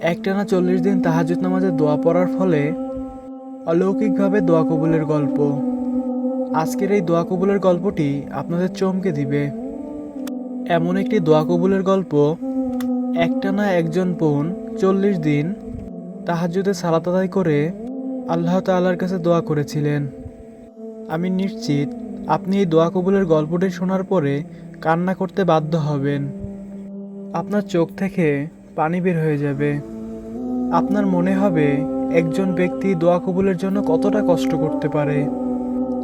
একটানা চল্লিশ দিন তাহাজুদ নামাজে দোয়া পড়ার ফলে অলৌকিকভাবে দোয়া কবুলের গল্প। আজকের এই দোয়া কবুলের গল্পটি আপনাদের চমকে দিবে। এমন একটি দোয়া কবুলের গল্প একটানা একজন বোন চল্লিশ দিন তাহাজুদে সালাত করে আল্লাহ তাআলার কাছে দোয়া করেছিলেন। আমি নিশ্চিত আপনি এই দোয়া কবুলের গল্পটি শোনার পরে কান্না করতে বাধ্য হবেন। আপনার চোখ থেকে পানি বের হয়ে যাবে। আপনার মনে হবে একজন ব্যক্তি দোয়া কবুলের জন্য কতটা কষ্ট করতে পারে,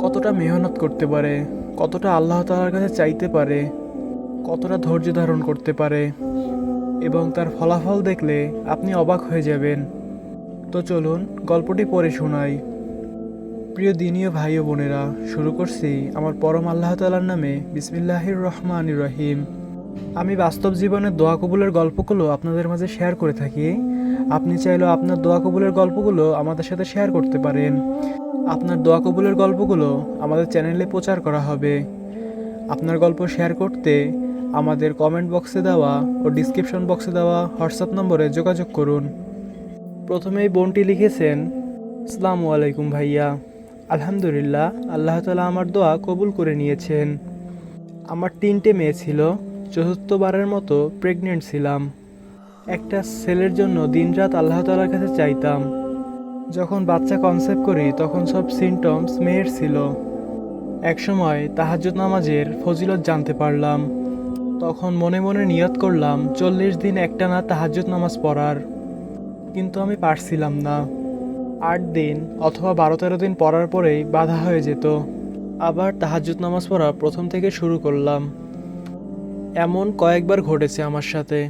কতটা মেহনত করতে পারে, কতটা আল্লাহ তালার কাছে চাইতে পারে, কতটা ধৈর্য ধারণ করতে পারে এবং তার ফলাফল দেখলে আপনি অবাক হয়ে যাবেন। তো চলুন গল্পটি পড়ে শোনাই। প্রিয় দিনীয় ভাই ও বোনেরা, শুরু করছি আমার পরম আল্লাহ তালার নামে বিসমিল্লাহির রহমান রহিম। আমি বাস্তব জীবনের দোয়া কবুলের গল্পগুলো আপনাদের মাঝে শেয়ার করে থাকি। আপনি চাইলেও আপনার দোয়া কবুলের গল্পগুলো আমাদের সাথে শেয়ার করতে পারেন। আপনার দোয়া কবুলের গল্পগুলো আমাদের চ্যানেলে প্রচার করা হবে। আপনার গল্প শেয়ার করতে আমাদের কমেন্ট বক্সে দেওয়া ও ডিসক্রিপশন বক্সে দেওয়া হোয়াটসঅ্যাপ নম্বরে যোগাযোগ করুন। প্রথমেই বোনটি লিখেছেন আসসালামু আলাইকুম ভাইয়া। আলহামদুলিল্লাহ, আল্লাহ তালা আমার দোয়া কবুল করে নিয়েছেন। আমার তিনটে মেয়ে ছিল। চতুর্থবারের মতো প্রেগনেন্ট ছিলাম। একটা ছেলের জন্য দিনরাত আল্লাহ তালার কাছে চাইতাম। যখন বাচ্চা কনসেপ্ট করি, তখন সব সিমটমস মেয়ের ছিল। একসময় তাহাজ্জুদ নামাজের ফজিলত জানতে পারলাম। তখন মনে মনে নিয়ত করলাম, চল্লিশ দিন একটানা তাহাজ্জুদ নামাজ পড়ার। কিন্তু আমি পারছিলাম না। আট দিন অথবা বারো তেরো দিন পড়ার পরেই বাধা হয়ে যেত। আবার তাহাজ্জুদ নামাজ পড়া প্রথম থেকে শুরু করলাম। এমন কয়েকবার ঘটেছে আমার সাথে।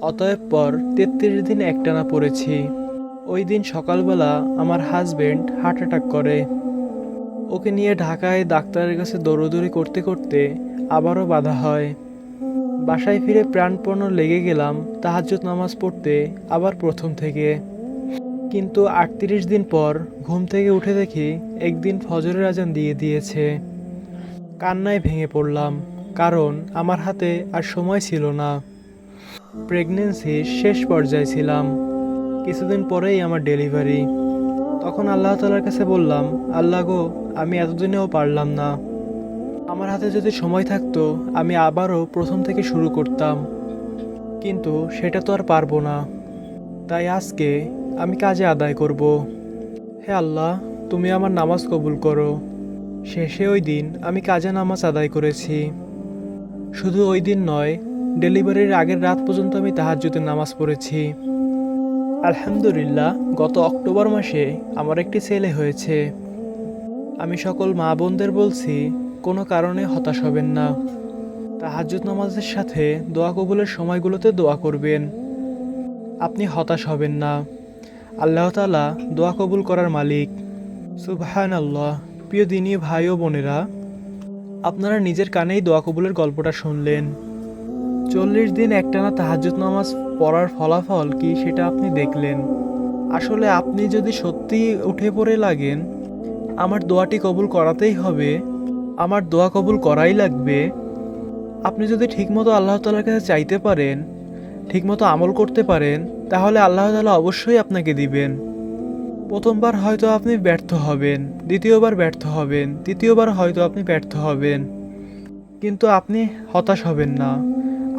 অতএব পর তেত্রিশ দিন একটানা পড়েছি। ওই দিন সকালবেলা আমার হাজব্যান্ড হার্ট অ্যাটাক করে। ওকে নিয়ে ঢাকায় ডাক্তারের কাছে দৌড়দৌড়ি করতে করতে আবারও বাধা হয়। বাসায় ফিরে প্রাণপণ লেগে গেলাম তাহাজ্জুদ নামাজ পড়তে আবার প্রথম থেকে। কিন্তু আটত্রিশ দিন পর ঘুম থেকে উঠে দেখি একদিন ফজরের আজান দিয়ে দিয়েছে। কান্নায় ভেঙে পড়লাম। কারণ আমার হাতে আর সময় ছিল না। প্রেগনেন্সির শেষ পর্যায়ে ছিলাম। কিছুদিন পরেই আমার ডেলিভারি তখন আল্লাহ তালার কাছে বললাম, আল্লাহ গো, আমি এতদিনেও পারলাম না। আমার হাতে যদি সময় থাকতো, আমি আবারও প্রথম থেকে শুরু করতাম। কিন্তু সেটা তো আর পারব না। তাই আজকে আমি কাজে আদায় করব। হে আল্লাহ, তুমি আমার নামাজ কবুল করো। শেষে ওই দিন আমি কাজে নামাজ আদায় করেছি। শুধু ওই দিন নয়, ডেলিভারির আগের রাত পর্যন্ত আমি তাহাজ্জুদের নামাজ পড়েছি। আলহামদুলিল্লাহ, গত অক্টোবর মাসে আমার একটি ছেলে হয়েছে। আমি সকল মা বোনদের বলছি, কোনো কারণে হতাশ হবেন না। তাহাজ্জুদ নামাজের সাথে দোয়া কবুলের সময়গুলোতে দোয়া করবেন। আপনি হতাশ হবেন না। আল্লাহ তালা দোয়া কবুল করার মালিক। সুবহান আল্লাহ প্রিয় দিনী ভাই ও বোনেরা আপনারা নিজের কানেই দোয়া কবুলের গল্পটা শুনলেন। চল্লিশ দিন একটানা তাহাজ্জুদ নামাজ পড়ার ফলাফল কি সেটা আপনি দেখলেন? আসলে আপনি যদি সত্যি উঠে পড়ে লাগেন, আমার দোয়াটি কবুল করাতেই হবে। আমার দোয়া কবুল করাই লাগবে। আপনি যদি ঠিকমতো আল্লাহ তালার কাছে চাইতে পারেন, ঠিকমতো আমল করতে পারেন, তাহলে আল্লাহ তালা অবশ্যই আপনাকে দিবেন। প্রথমবার হয়তো আপনি ব্যর্থ হবেন, দ্বিতীয়বার ব্যর্থ হবেন, তৃতীয়বার হয়তো আপনি ব্যর্থ হবেন। কিন্তু আপনি হতাশ হবেন না।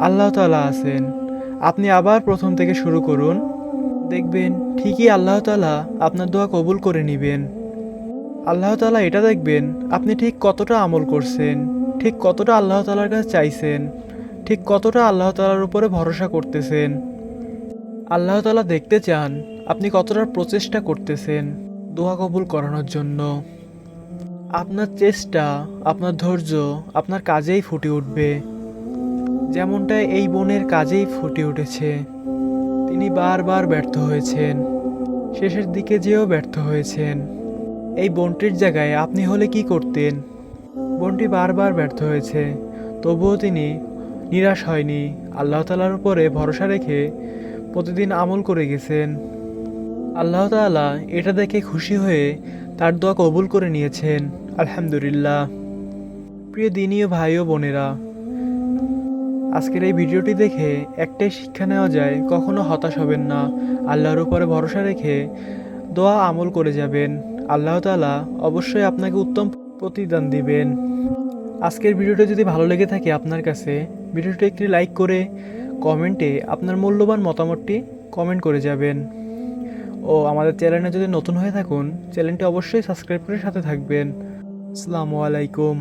আল্লাহ তালা আছেন। আপনি আবার প্রথম থেকে শুরু করুন। দেখবেন ঠিকই আল্লাহ তালা আপনার দোয়া কবুল করে নেবেন। আল্লাহ তালা এটা দেখবেন, আপনি ঠিক কতটা আমল করছেন, ঠিক কতটা আল্লাহ তালার কাছে চাইছেন, ঠিক কতটা আল্লাহ তালার উপরে ভরসা করতেছেন। আল্লাহ তালা দেখতে চান আপনি কতটা প্রচেষ্টা করতেছেন দোয়া কবুল করানোর জন্য? আপনার চেষ্টা, আপনার ধৈর্য, আপনার কাজেই ফুটে উঠবে। যেমনটা এই বোনের কাজেই ফুটে উঠেছে। তিনি বারবার ব্যর্থ হয়েছেন। শেষের দিকে যেও ব্যর্থ হয়েছেন। এই বোনটির জায়গায় আপনি হলে কি করতেন? বোনটি বারবার ব্যর্থ হয়েছে। তবুও তিনি নিরাশ হয়নি। আল্লাহ তালার উপরে ভরসা রেখে প্রতিদিন আমল করে গেছেন। আল্লাহ তাআলা এটা দেখে খুশি হয়ে তার দোয়া কবুল করে নিয়েছেন। আলহামদুলিল্লাহ। প্রিয় দিনীয় ভাই ও বোনেরা, আজকের এই ভিডিওটি দেখে একটাই শিক্ষা নেওয়া যায়, কখনো হতাশ হবেন না। আল্লাহর উপরে ভরসা রেখে দোয়া আমল করে যাবেন। আল্লাহ তাআলা অবশ্যই আপনাকে উত্তম প্রতিদান দিবেন। আজকের ভিডিওটা যদি ভালো লেগে থাকে আপনার কাছে, ভিডিওটি একটি লাইক করে কমেন্টে আপনার মূল্যবান মতামতটি কমেন্ট করে যাবেন। ও আমাদের চ্যানেলে যদি নতুন হয়ে থাকুন, চ্যানেলটি অবশ্যই সাবস্ক্রাইব করে সাথে থাকবেন। আসসালামু আলাইকুম।